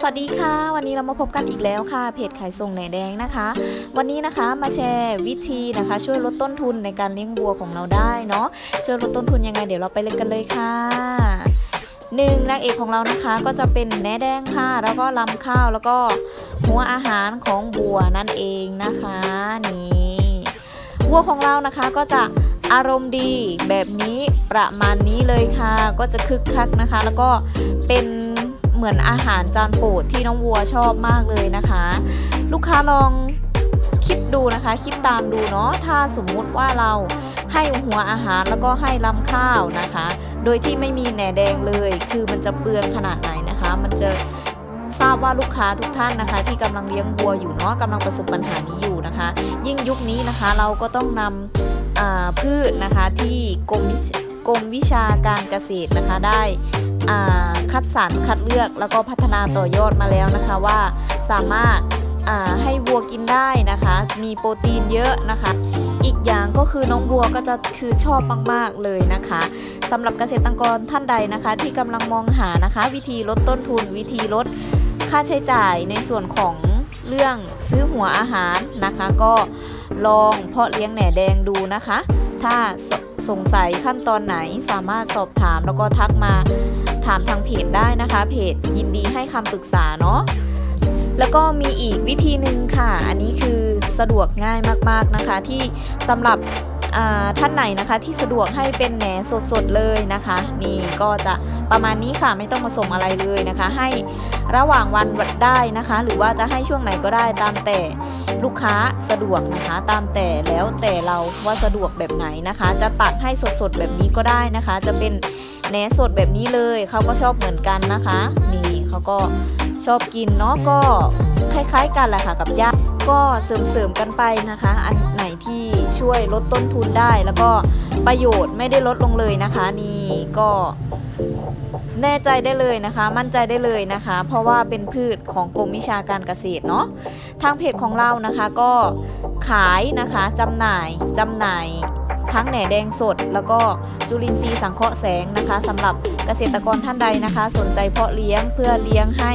สวัสดีค่ะ วันนี้เรามาพบกันอีกแล้วค่ะ เพจขายส่งแหนแดงนะคะ วันนี้นะคะมาแชร์วิธีนะคะ ช่วยลดต้นทุนในการเลี้ยงวัวของเราได้เนาะช่วยลดต้นทุนยังไงเดี๋ยวเราไปเลยกันเลยค่ะหนึ่งนางเอกของเรานะคะก็จะเป็นแหนแดงค่ะ แล้วก็ลำข้าวแล้วก็หัวอาหารของวัวนั่นเองนะคะนี่วัวของเรานะคะก็จะอารมณ์ดีแบบนี้ประมาณนี้เลยค่ะ ก็จะคึกคักนะคะ แล้วก็เป็น เหมือนอาหารจานโปรดที่น้องวัวชอบมากเลยนะคะ ลูกค้าลองคิดดูนะคะ คิดตามดูเนาะถ้าสมมุติว่าเราให้หัวอาหารแล้วก็ให้ลำข้าวนะคะ โดยที่ไม่มีแหนแดงเลย คือมันจะเปลืองขนาดไหนนะคะ มันจะทราบว่าลูกค้าทุกท่านนะคะ ที่กำลังเลี้ยงวัวอยู่เนาะกำลังประสบปัญหานี้อยู่นะคะ ยิ่งยุคนี้นะคะเราก็ต้องนำอ่าพืชนะคะที่กรมกรมวิชาการเกษตรนะคะได้อ่า คัดสรรคัดเลือกแล้วก็พัฒนาต่อยอดมาแล้วนะคะว่าสามารถให้วัวกินได้นะคะ มีโปรตีนเยอะนะคะ อีกอย่างก็คือน้องวัวก็จะคือชอบมากๆเลยนะคะสำหรับเกษตรกรท่านใดนะคะ ที่กำลังมองหานะคะ วิธีลดต้นทุน วิธีลดค่าใช้จ่ายในส่วนของเรื่องซื้อหัวอาหารนะคะ ก็ลองเพาะเลี้ยงแหน่แดงดูนะคะ ถ้าสสงสัยขั้นตอนไหนสามารถสอบถามแล้วก็ทักมา ถามทางเพจได้นะคะ เพจยินดีให้คำปรึกษาเนาะแล้วก็มีอีกวิธีหนึ่งค่ะ อันนี้คือสะดวกง่ายมากๆนะคะ ที่สำหรับท่านไหนนะคะที่สะดวกให้เป็นแหนสดๆเลยนะคะ นี่ก็จะ ประมาณนี้ค่ะไม่ต้องผสมอะไรเลยนะคะ ให้ระหว่างวันได้นะคะ หรือว่าจะให้ช่วงไหนก็ได้ตามแต่ลูกค้าสะดวกนะคะ ตามแต่แล้วแต่เราว่าสะดวกแบบไหนนะคะ จะตักให้สดๆแบบนี้ก็ได้นะคะ จะเป็นแหนสดแบบนี้เลยเขาก็ชอบเหมือนกันนะคะ นี่เขาก็ชอบกินเนาะก็คล้ายๆกันแหละค่ะกับย่าก็เสริมๆกันไปนะคะ อันไหนที่ช่วยลดต้นทุนได้แล้วก็ประโยชน์ไม่ได้ลดลงเลยนะคะ นี่ก็ แน่ใจได้เลยนะคะ มั่นใจได้เลยนะคะ เพราะว่าเป็นพืชของกรมวิชาการเกษตรเนาะทางเพจของเรานะคะก็ขายนะคะจำหน่ายจำหน่ายทั้งแหน่แดงสด แล้วก็จุลินทรีย์สังเคราะห์แสงนะคะสำหรับเกษตรกรท่านใดนะคะ สนใจเพาะเลี้ยงเพื่อเลี้ยงให้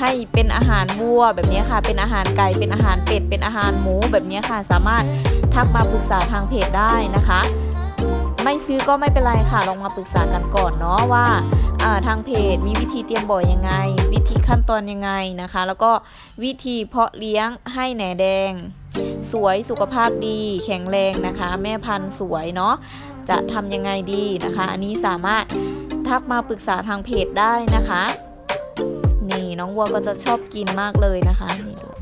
ให้เป็นอาหารวัวแบบนี้ค่ะ เป็นอาหารไก่ เป็นอาหารเป็ด เป็นอาหารหมูแบบนี้ค่ะ สามารถทักมาปรึกษาทางเพจได้นะคะ ไม่ซื้อก็ไม่เป็นไรค่ะ ลองมาปรึกษากันก่อนเนาะว่าาทางเพจมีวิธีเตรียมบ่อยังไง วิธีขั้นตอนยังไงนะคะ แล้วก็วิธีเพาะเลี้ยงให้แหนแดง สวยสุขภาพดี แข็งแรงนะคะ แม่พันธุ์สวยเนาะจะทำยังไงดีนะคะ อันนี้สามารถทักมาปรึกษาทางเพจได้นะคะ นี่น้องวัวก็จะชอบกินมากเลยนะคะนี่ดู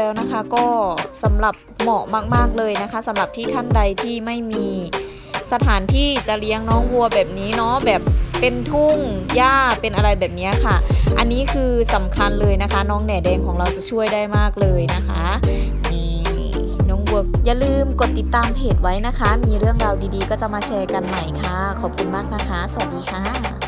แล้วนะคะ ก็สำหรับเหมาะมาก ๆเลยนะคะสำหรับที่ท่านใดที่ไม่มีสถานที่จะเลี้ยงน้องวัวแบบนี้เนาะแบบเป็นทุ่งหญ้าเป็นอะไรแบบนี้ค่ะ อันนี้คือสำคัญเลยนะคะ น้องแหน่แดงของเราจะช่วยได้มากเลยนะคะนี่น้องวัวอย่าลืมกดติดตามเพจไว้นะคะ มีเรื่องราวดีๆ ก็จะมาแชร์กันใหม่ค่ะ ขอบคุณมากนะคะ สวัสดีค่ะ